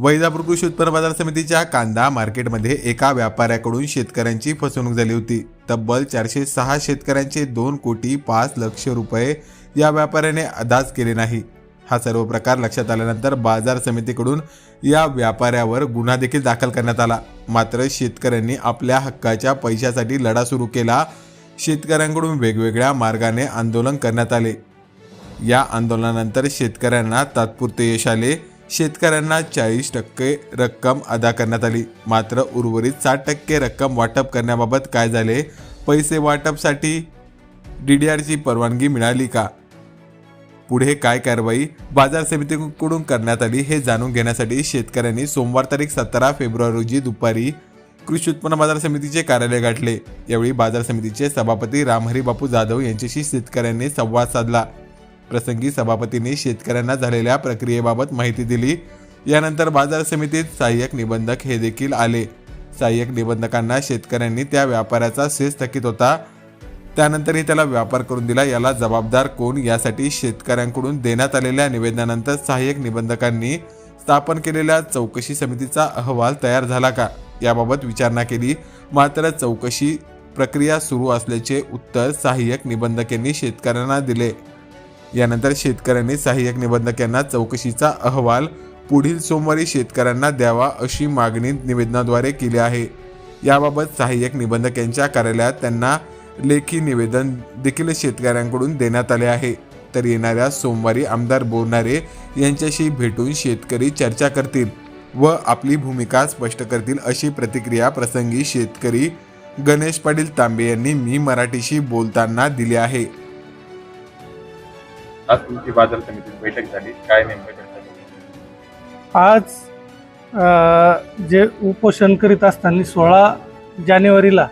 वैजापूर कृषी उत्पन्न बाजार समितीच्या कांदा मार्केटमध्ये एका व्यापाऱ्याकडून शेतकऱ्यांची फसवणूक झाली होती. तब्बल चारशे सहा शेतकऱ्यांचे दोन कोटी पाच लक्ष रुपये या व्यापाऱ्याने अदाज केले नाही. हा सर्व प्रकार लक्षात आल्यानंतर बाजार समितीकडून या व्यापाऱ्यावर गुन्हा देखील दाखल करण्यात आला. मात्र शेतकऱ्यांनी आपल्या हक्काच्या पैशासाठी लढा सुरू केला. शेतकऱ्यांकडून वेगवेगळ्या मार्गाने आंदोलन करण्यात आले. या आंदोलनानंतर शेतकऱ्यांना तात्पुरते यश आले. शेतकऱ्यांना चाळीस टक्के रक्कम अदा करण्यात आली. मात्र उर्वरित साठ टक्के रक्कम वाटप करण्याबाबत काय झाले? पैसे वाटपसाठी डी डी आरची परवानगी मिळाली का? पुढे काय कारवाई बाजार समितीकडून करण्यात आली हे जाणून घेण्यासाठी शेतकऱ्यांनी सोमवार तारीख सतरा फेब्रुवारी रोजी दुपारी कृषी उत्पन्न बाजार समितीचे कार्यालय गाठले. यावेळी बाजार समितीचे सभापती रामहरी बापू जाधव यांच्याशी शेतकऱ्यांनी संवाद साधला. प्रसंगी सभापतींनी शेतकऱ्यांना झालेल्या प्रक्रियेबाबत माहिती दिली. यानंतर बाजार समितीत सहाय्यक निबंधक हे देखील आले. सहाय्यक निबंधकांना शेतकऱ्यांनी त्या व्यापाराचा सेस थकीत होता. त्यानंतरही त्याला व्यापार करून दिला. याला जबाबदार कोण? यासाठी शेतकऱ्यांकडून देण्यात आलेल्या निवेदनानंतर सहाय्यक निबंधकांनी स्थापन केलेल्या चौकशी समितीचा अहवाल तयार झाला का? याबाबत विचारणा केली. मात्र चौकशी प्रक्रिया सुरू असल्याचे उत्तर सहाय्यक निबंधकांनी शेतकऱ्यांना दिले. यानंतर शेतकऱ्यांनी सहाय्यक निबंधकांना चौकशीचा अहवाल पुढील सोमवारी शेतकऱ्यांना द्यावा अशी मागणी निवेदनाद्वारे केली आहे. याबाबत सहाय्यक निबंधक यांच्या कार्यालयात त्यांना लेखी निवेदन देखील शेतकऱ्यांकडून देण्यात आले आहे. तर येणाऱ्या सोमवारी आमदार बोरणारे यांच्याशी भेटून शेतकरी चर्चा करतील व आपली भूमिका स्पष्ट करतील अशी प्रतिक्रिया प्रसंगी शेतकरी गणेश पाटील तांबे यांनी मी मराठीशी बोलताना दिली आहे. आज तुमची बाजार समितीत बैठक झाली. काय नेमकं चर्चा आज जे उपोषण करीत असताना सोळा जानेवारीला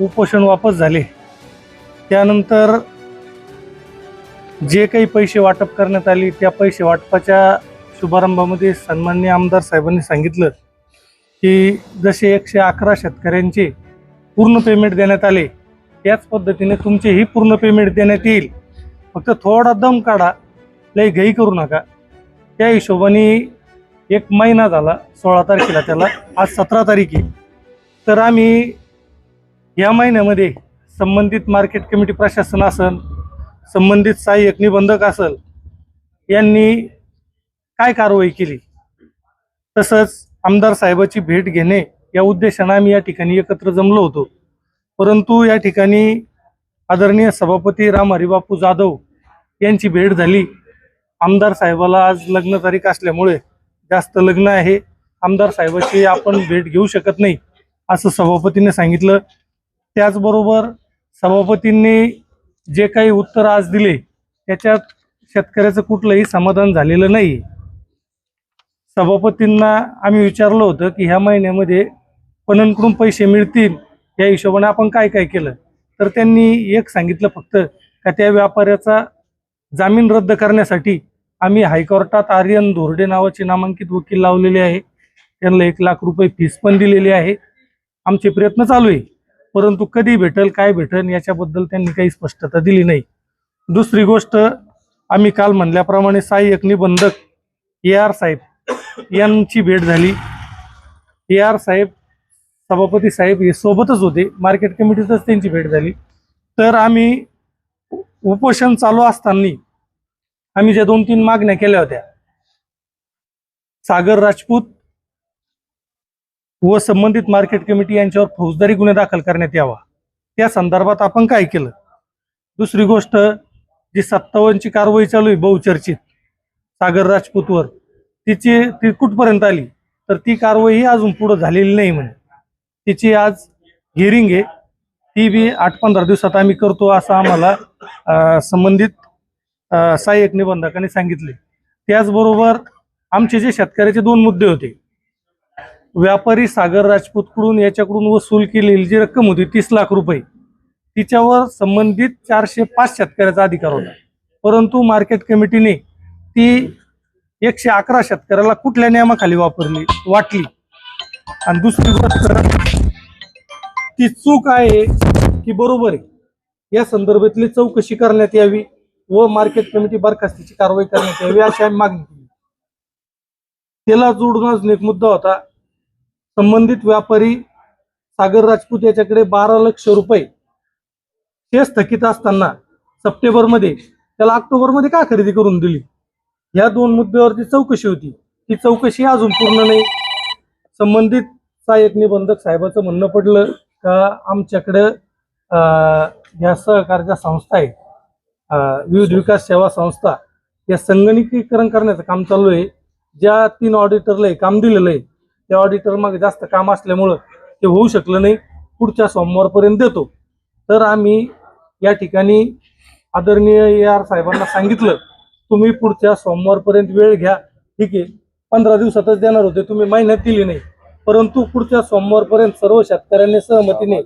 उपोषण वापस झाले. त्यानंतर जे काही पैसे वाटप करण्यात आले त्या पैसे वाटपाच्या शुभारंभामध्ये सन्मान्य आमदार साहेबांनी सांगितलं की जसे एकशे अकरा शेतकऱ्यांचे पूर्ण पेमेंट देण्यात आले त्याच पद्धतीने तुमचेही पूर्ण पेमेंट देण्यात येईल. फक्त थोडा दम काढा. लई घाई करू नका. त्या हिशोबाने एक महिना झाला सोळा तारखेला त्याला. आज सतरा तारीख आहे. तर आम्ही या महिन्यामध्ये संबंधित मार्केट कमिटी प्रशासन असेल संबंधित सहाय्यक निबंधक असेल यांनी काय कारवाई केली? तसंच आमदार साहेबाची भेट घेणे या उद्देशानं आम्ही या ठिकाणी एकत्र जमलो होतो. परंतु या ठिकाणी आदरणीय सभापती राम हरिबापू जाधव यांची भेट झाली. आमदार साहेबाला आज लग्न तारीख असल्यामुळे जास्त लग्न आहे. आमदार साहेबाची आपण भेट घेऊ शकत नाही असं सभापतींनी सांगितलं. त्याचबरोबर सभापतींनी जे काही उत्तर आज दिले त्याच्यात शेतकऱ्याचं कुठलंही समाधान झालेलं नाही. सभापतींना आम्ही विचारलं होतं की ह्या महिन्यामध्ये पणनकडून पैसे मिळतील या हिशोबाने आपण काय काय केलं? तर त्यांनी एक सांगितलं फक्त का त्या व्यापाऱ्याचा जामीन रद्द करण्यासाठी आम्ही हायकोर्टात आर्यन धोरडे नावाचे नामांकित वकील लावलेले आहे. त्यांना एक लाख रुपये फीस पण दिलेली आहे. आमचे प्रयत्न चालू आहे. परंतु कधी भेटल काय भेटल याच्याबद्दल त्यांनी काही स्पष्टता दिली नाही. दुसरी गोष्ट आम्ही काल म्हणल्याप्रमाणे सहाय्यक निबंधक ए आर साहेब यांची भेट झाली. ए आर साहेब सभापती साहेब हे सोबतच होते. मार्केट कमिटीतच त्यांची भेट झाली. तर आम्ही उपोषण चालू असताना आम्ही ज्या दोन तीन मागण्या केल्या होत्या. सागर राजपूत व संबंधित मार्केट कमिटी यांच्यावर फौजदारी गुन्हे दाखल करण्यात यावा. त्या संदर्भात आपण काय केलं? दुसरी गोष्ट जी सत्तावन्नची कारवाई चालू आहे बहुचर्चित सागर राजपूतवर तिची ती कुठपर्यंत आली? तर ती कारवाई ही अजून पुढं झालेली नाही म्हणे. तिची आज हिअरिंग आहे. ती बी आठ पंधरा दिवसात आम्ही करतो असं आम्हाला संबंधित सहाय्यक निबंधकांनी सांगितले. त्याचबरोबर आमचे जे शेतकऱ्याचे दोन मुद्दे होते. व्यापारी सागर राजपूतकडून याच्याकडून वसूल केलेली जी रक्कम होती तीस लाख रुपये तिच्यावर संबंधित चारशे पाच शेतकऱ्याचा अधिकार होता. परंतु मार्केट कमिटीने ती एकशे अकरा शेतकऱ्याला कुठल्या नियमाखाली वापरली वाटली? आणि दुसरी गोष्ट ती चूक आहे की बरोबर आहे. या संदर्भातली चौकशी करण्यात यावी व मार्केट कमिटी बरखास्तीची कारवाई करण्यात यावी अशी आम्ही मागणी केली. त्याला जोडून अजून एक मुद्दा होता संबंधित व्यापारी सागर राजपूत याच्याकडे बारा लक्ष रुपये हे स्थगित असताना सप्टेंबरमध्ये त्याला ऑक्टोबरमध्ये का खरेदी करून दिली? या दोन मुद्द्यावरती चौकशी होती. ती चौकशी अजून पूर्ण नाही. संबंधित सहाय्यक निबंधक साहेबाचं म्हणणं पडलं का आमच्याकडं ह्या या सहकारच्या संस्था आहेत. विविध विकास सेवा संस्था या संगणकीकरण करण्याचं काम चालू आहे. ज्या तीन ऑडिटरला काम दिलेलं आहे त्या ऑडिटर मागे जास्त काम असल्यामुळं ते होऊ शकलं नाही. पुढच्या सोमवारपर्यंत देतो. तर आम्ही या ठिकाणी आदरणीय ए आर साहेबांना सांगितलं तुम्ही पुढच्या सोमवारपर्यंत वेळ घ्या. ठीक आहे. पंधरा दिवसातच देणार होते. तुम्ही महिन्यात दिली नाही. परंतु पुढच्या सोमवारपर्यंत सर्व शेतकऱ्यांनी सहमतीने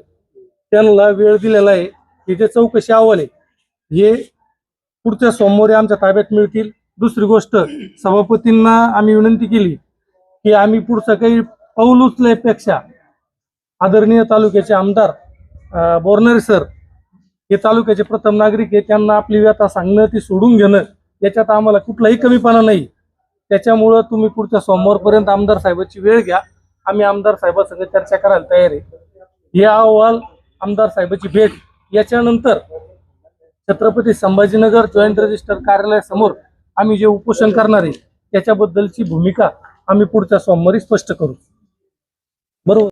त्यांना वेळ दिलेला आहे. हे जे चौकशी अहवाल आहे. हे पुढच्या सोमवारी आमच्या ताब्यात मिळतील. दुसरी गोष्ट सभापतींना आम्ही विनंती केली की आम्ही पुढचं काही पाऊल उचलण्यापेक्षा आदरणीय तालुक्याचे आमदार अं, सर हे तालुक्याचे प्रथम नागरिक आहे. त्यांना आपली व्यथा सांगणं ती सोडून घेणं याच्यात आम्हाला कुठलाही कमीपणा नाही. त्याच्यामुळं तुम्ही पुढच्या सोमवारपर्यंत आमदार साहेबाची वेळ घ्या. आम्ही आमदार साहेबांसंग चर्चा करायला तयार आहे. हे अहवाल आमदार साहेबाची भेट. याच्यानंतर छत्रपती संभाजीनगर जॉईंट रजिस्टर कार्यालयासमोर आम्ही जे उपोषण करणार आहे त्याच्याबद्दलची भूमिका आम्ही पुढच्या सोमवारी स्पष्ट करू. बरोबर?